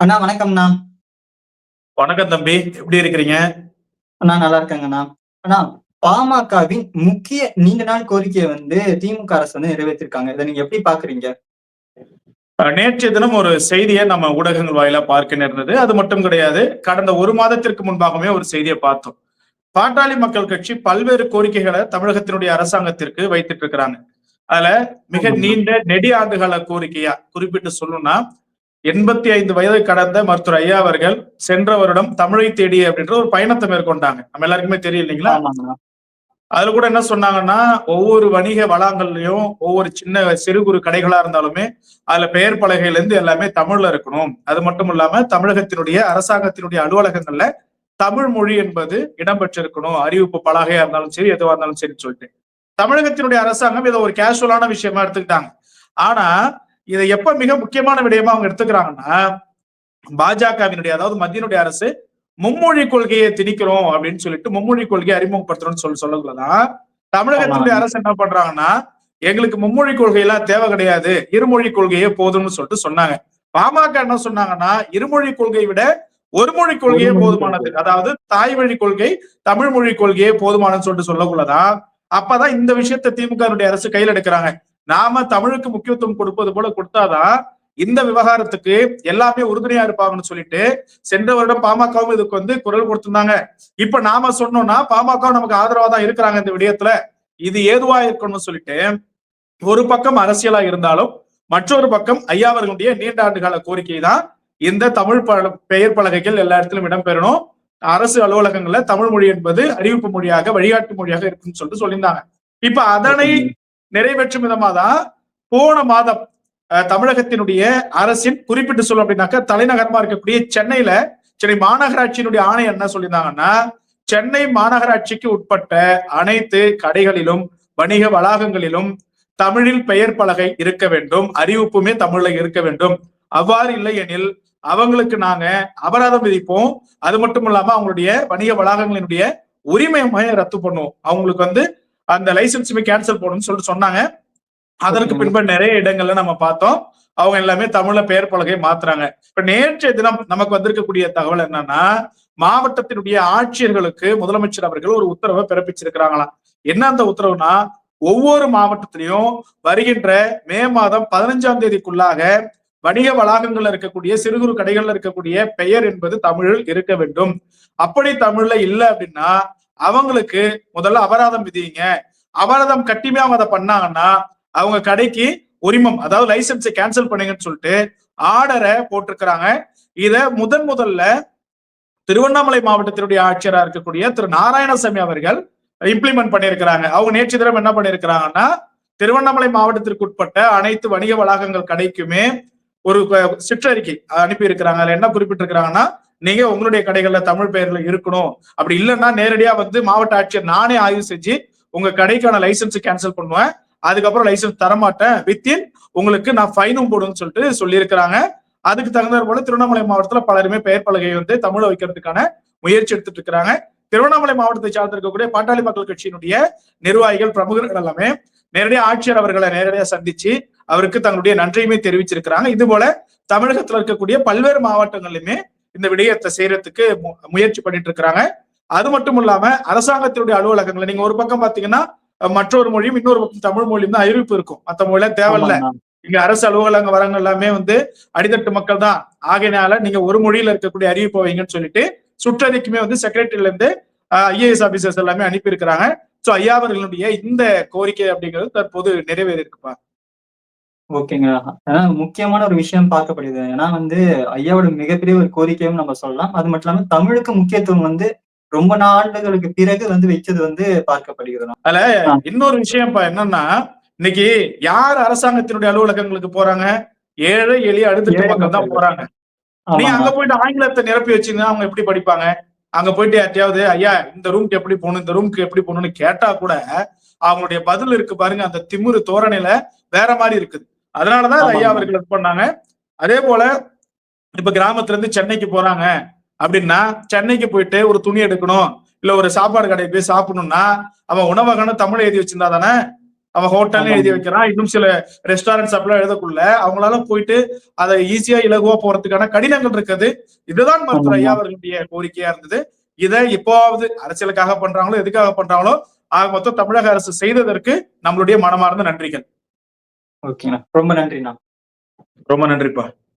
அண்ணா வணக்கம்ண்ணா. வணக்கம் தம்பி. எப்படி இருக்கிறீங்க? அண்ணா நல்லா இருக்கேங்கண்ணா. அண்ணா பாமகவின் முக்கிய நீண்ட நாள் கோரிக்கைய வந்து திமுக அரசு வந்து நிறைவேத்திருக்காங்க. இத நீங்க எப்படி பார்க்குறீங்க? அ நேற்றைய தினம் ஒரு செய்திய நம்ம ஊடகங்கள் வாயிலா பார்க்க நேர்ந்தது. அது மட்டும் கிடையாது. கடந்த 1 மாதத்திற்கு முன்பாகவே ஒரு செய்திய பார்த்தோம். பாட்டாளி மக்கள் கட்சி பல்வேறு கோரிக்கைகள தமிழகத்தினுடைய அரசாங்கத்திற்கு வைத்துட்டு இருக்கிறாங்க. அதுல மிக. நீண்ட நெடிய ஆண்டுகால கோரிக்கையா குறிப்பிட்டு சொல்லணும்னா, 85 வயதை கடந்த மருத்துவர் ஐயா அவர்கள் சென்ற வருடம் தமிழை தேடி அப்படின்ற ஒரு பயணத்த மேற்கொண்டாங்க. நம்ம எல்லாருக்குமே தெரியும் இல்லைங்களா? அதுல கூட என்ன சொன்னாங்கன்னா, ஒவ்வொரு வணிக வளாகங்கள்லயும், ஒவ்வொரு சின்ன சிறு குறு கடைகளா இருந்தாலுமே, அதுல பெயர் பலகையில இருந்து எல்லாமே தமிழ்ல இருக்கணும். அது மட்டும் இல்லாம தமிழகத்தினுடைய அரசாங்கத்தினுடைய அலுவலகங்கள்ல தமிழ் மொழி என்பது இடம்பெற்றிருக்கணும். அறிவிப்பு பலகையா இருந்தாலும் சரி, எதுவா இருந்தாலும் சரின்னு சொல்லிட்டு. தமிழகத்தினுடைய அரசாங்கம் இத ஒரு கேஷுவலான விஷயமா எடுத்துக்கிட்டாங்க. ஆனா, இத எப்ப மிக முக்கியமான விடயமா அவங்க எடுத்துக்கிறாங்கன்னா, பாஜகவினுடைய அதாவது மத்தியினுடைய அரசு மும்மொழி கொள்கையை திணிக்கிறோம் அப்படின்னு சொல்லிட்டு மும்மொழி கொள்கையை அறிமுகப்படுத்துறோம்னு சொல்லி சொல்லக்குள்ளதான் தமிழகத்தினுடைய. அரசு என்ன பண்றாங்கன்னா எங்களுக்கு மும்மொழி கொள்கை எல்லாம் தேவை கிடையாது இருமொழி கொள்கையே போதும்னு சொல்லிட்டு சொன்னாங்க. பாமக என்ன சொன்னாங்கன்னா இருமொழி கொள்கையை விட ஒரு மொழி கொள்கையே போதுமானது. அதாவது தாய் வழி கொள்கை தமிழ் மொழி கொள்கையே போதுமானதுன்னு சொல்லிட்டு சொல்லக்குள்ளதான் அப்பதான் இந்த விஷயத்தை திமுக அரசு கையில் எடுக்கிறாங்க. நாம தமிழுக்கு முக்கியத்துவம் கொடுப்பது போல கொடுத்தாதான் இந்த விவகாரத்துக்கு எல்லாமே உறுதுணையா இருப்பாங்கன்னு சொல்லிட்டு சென்ற வருடம் பாமகவும் இதுக்கு வந்து குரல் கொடுத்திருந்தாங்க. இப்ப நாம சொன்னோம்னா பாமக நமக்கு ஆதரவா தான் இருக்கிறாங்க இந்த விடயத்துல. இது ஏதுவா இருக்கணும்னு சொல்லிட்டு ஒரு பக்கம் அரசியலா இருந்தாலும் மற்றொரு பக்கம் ஐயா அவர்களுடைய நீண்ட ஆண்டுகால கோரிக்கை தான் இந்த தமிழ் பல பெயர் பலகைகள் எல்லா இடத்திலும் இடம்பெறணும். அரசு அலுவலகங்கள்ல தமிழ் மொழி என்பது அறிவிப்பு மொழியாக வழிகாட்டு மொழியாக இருக்குன்னு சொல்லிட்டு சொல்லியிருந்தாங்க. இப்ப அதனை நிறைவேற்றும் விதமா தான் போன மாதம் அஹ், தமிழகத்தினுடைய அரசின் குறிப்பிட்டு சொல்லும் அப்படின்னாக்கா தலைநகரமா இருக்கக்கூடிய சென்னையில சென்னை மாநகராட்சியினுடைய ஆணையம் என்ன சொல்லியிருந்தாங்கன்னா சென்னை மாநகராட்சிக்கு உட்பட்ட அனைத்து கடைகளிலும் வணிக வளாகங்களிலும் தமிழில் பெயர் பலகை இருக்க வேண்டும் அறிவிப்புமே தமிழ்ல இருக்க வேண்டும். அவ்வாறு இல்லை எனில் அவங்களுக்கு நாங்க அபராதம் விதிப்போம். அது மட்டும் இல்லாம அவங்களுடைய வணிக வளாகங்களினுடைய உரிமையை ரத்து பண்ணுவோம். அவங்களுக்கு வந்து அந்த லைசன்ஸுமே கேன்சல் பண்ணணும்னு சொல்லிட்டு சொன்னாங்க. அதற்கு. பின்பு நிறைய இடங்கள்ல நம்ம பார்த்தோம். அவங்க எல்லாமே தமிழ்ல பெயர் பலகை மாத்துறாங்க. இப்ப நேற்றைய தினம் நமக்கு வந்திருக்கக்கூடிய தகவல் என்னன்னா மாவட்டத்தினுடைய ஆட்சியர்களுக்கு முதலமைச்சர் அவர்கள் ஒரு உத்தரவை பிறப்பிச்சிருக்கிறாங்களாம். என்ன அந்த உத்தரவுனா ஒவ்வொரு மாவட்டத்திலையும் வருகின்ற மே மாதம் பதினஞ்சாம் தேதிக்குள்ளாக வணிக வளாகங்கள்ல இருக்கக்கூடிய சிறு குறு கடைகள்ல இருக்கக்கூடிய பெயர் என்பது தமிழில் இருக்க வேண்டும். அப்படி தமிழ்ல இல்ல அப்படின்னா அவங்களுக்கு முதல்ல அபராதம் விதிங்க. அபராதம் கட்டியுமே அவங்க அதை பண்ணாங்கன்னா அவங்க கடைக்கு உரிமம் அதாவது லைசன்ஸை கேன்சல் பண்ணுங்கன்னு சொல்லிட்டு ஆர்டரை போட்டிருக்கிறாங்க. இத முதன் முதல்ல திருவண்ணாமலை மாவட்டத்தினுடைய ஆட்சியரா இருக்கக்கூடிய திரு நாராயணசாமி அவர்கள் இம்ப்ளிமெண்ட் பண்ணியிருக்கிறாங்க. அவங்க நேற்று தினம் என்ன பண்ணியிருக்கிறாங்கன்னா திருவண்ணாமலை மாவட்டத்திற்கு உட்பட்ட அனைத்து வணிக வளாகங்கள் கடைக்குமே ஒரு சிற்றறிக்கை அனுப்பி இருக்கிறாங்க அதுல என்ன குறிப்பிட்டிருக்கிறாங்கன்னா நீங்க உங்களுடைய கடைகள்ல தமிழ் பெயர்ல இருக்கணும். அப்படி இல்லைன்னா நேரடியா வந்து மாவட்ட ஆட்சியர் நானே ஆய்வு செஞ்சு உங்க கடைக்கான லைசன்ஸ் கேன்சல் பண்ணுவேன். அதுக்கப்புறம் லைசன்ஸ் தரமாட்டேன். வித்தின் உங்களுக்கு நான் ஃபைனும் போடுன்னு சொல்லிட்டு சொல்லியிருக்கிறாங்க. அதுக்கு தகுந்த போல திருவண்ணாமலை மாவட்டத்துல பலருமே பெயர் பலகை வந்து தமிழ வைக்கிறதுக்கான முயற்சி எடுத்துட்டு இருக்கிறாங்க. திருவண்ணாமலை மாவட்டத்தை சார்ந்திருக்கக்கூடிய பாட்டாளி மக்கள் கட்சியினுடைய நிர்வாகிகள் பிரமுகர்கள் எல்லாமே நேரடியா ஆட்சியர் அவர்களை நேரடியா சந்திச்சு அவருக்கு தங்களுடைய நன்றியுமே தெரிவிச்சிருக்கிறாங்க. இது போல தமிழகத்துல இருக்கக்கூடிய பல்வேறு மாவட்டங்களிலுமே இந்த விடயத்தை செய்யறதுக்கு முயற்சி பண்ணிட்டு இருக்கிறாங்க அது மட்டும் இல்லாம அரசாங்கத்தினுடைய அலுவலகங்களை நீங்க ஒரு பக்கம் பாத்தீங்கன்னா மற்றொரு மொழியும் இன்னொரு பக்கம் தமிழ் மொழியும் தான் அறிவிப்பு இருக்கும். மத்த மொழியில தேவையில்ல. இங்க அரசு அலுவலக வரங்க எல்லாமே வந்து அடித்தட்டு மக்கள் தான். ஆகையினால நீங்க ஒரு மொழியில இருக்கக்கூடிய அறிவிப்பு வைங்கன்னு சொல்லிட்டு சுற்றறிக்குமே வந்து செக்ரட்டரியில இருந்து ஐஏஎஸ் ஆபீசர்ஸ் எல்லாமே அனுப்பி இருக்கிறாங்க சோ ஐயா அவர்களுடைய இந்த கோரிக்கை அப்படிங்கிறது தற்போது நிறைவேறி இருக்குப்பா ஓகேங்க. ஏன்னா முக்கியமான ஒரு விஷயம் பார்க்கப்படுது. ஏன்னா வந்து ஐயாவோட மிகப்பெரிய ஒரு கோரிக்கையும் நம்ம சொல்லலாம். அது மட்டும் இல்லாம தமிழுக்கு முக்கியத்துவம் வந்து ரொம்ப நாளுகளுக்கு பிறகு வந்து வைத்தது வந்து பார்க்கப்படுகிறது. அதுல ஆ. இன்னொரு விஷயம்ப்பா என்னன்னா இன்னைக்கு யார் அரசாங்கத்தினுடைய அலுவலகங்களுக்கு போறாங்க ஏழை எளிய அடுத்த ஏழை மக்கள் தான். போறாங்க நீங்க அங்க. போயிட்டு ஆங்கிலத்தை நிரப்பி வச்சீங்கன்னா அவங்க எப்படி படிப்பாங்க அங்க போயிட்டு யார்ட்டையாவது ஐயா இந்த ரூம்க்கு எப்படி போகணும் இந்த ரூம்க்கு எப்படி போகணும்னு கேட்டா கூட அவங்களுடைய பதில் இருக்கு பாருங்க அந்த திமிரு தோரணையில வேற மாதிரி இருக்குது அதனாலதான் அது ஐயா. அவர்கள் இது பண்ணாங்க அதே போல இப்ப கிராமத்துல இருந்து சென்னைக்கு போறாங்க அப்படின்னா சென்னைக்கு போயிட்டு ஒரு துணி எடுக்கணும் இல்ல ஒரு சாப்பாடு கடைக்கு போய் சாப்பிடணும்னா அவன் உணவகம்னு தமிழ் எழுதி வச்சிருந்தா தானே அவன் ஹோட்டல்னு. எழுதி வைக்கிறான் இன்னும் சில ரெஸ்டாரண்ட்ஸ் அப்படிலாம் எழுதக்குள்ள அவங்களால போயிட்டு அதை ஈஸியா இலகுவா போறதுக்கான கடினங்கள் இருக்குது இதுதான் மருத்துவர். ஐயா அவர்களுடைய கோரிக்கையா இருந்தது இதை இப்போவாவது அரசியலுக்காக பண்றாங்களோ எதுக்காக பண்றாங்களோ ஆக மொத்தம் தமிழக அரசு செய்ததற்கு நம்மளுடைய மனமார்ந்த நன்றிகள் ஓகேண்ணா ரொம்ப நன்றிண்ணா. ரொம்ப நன்றிப்பா.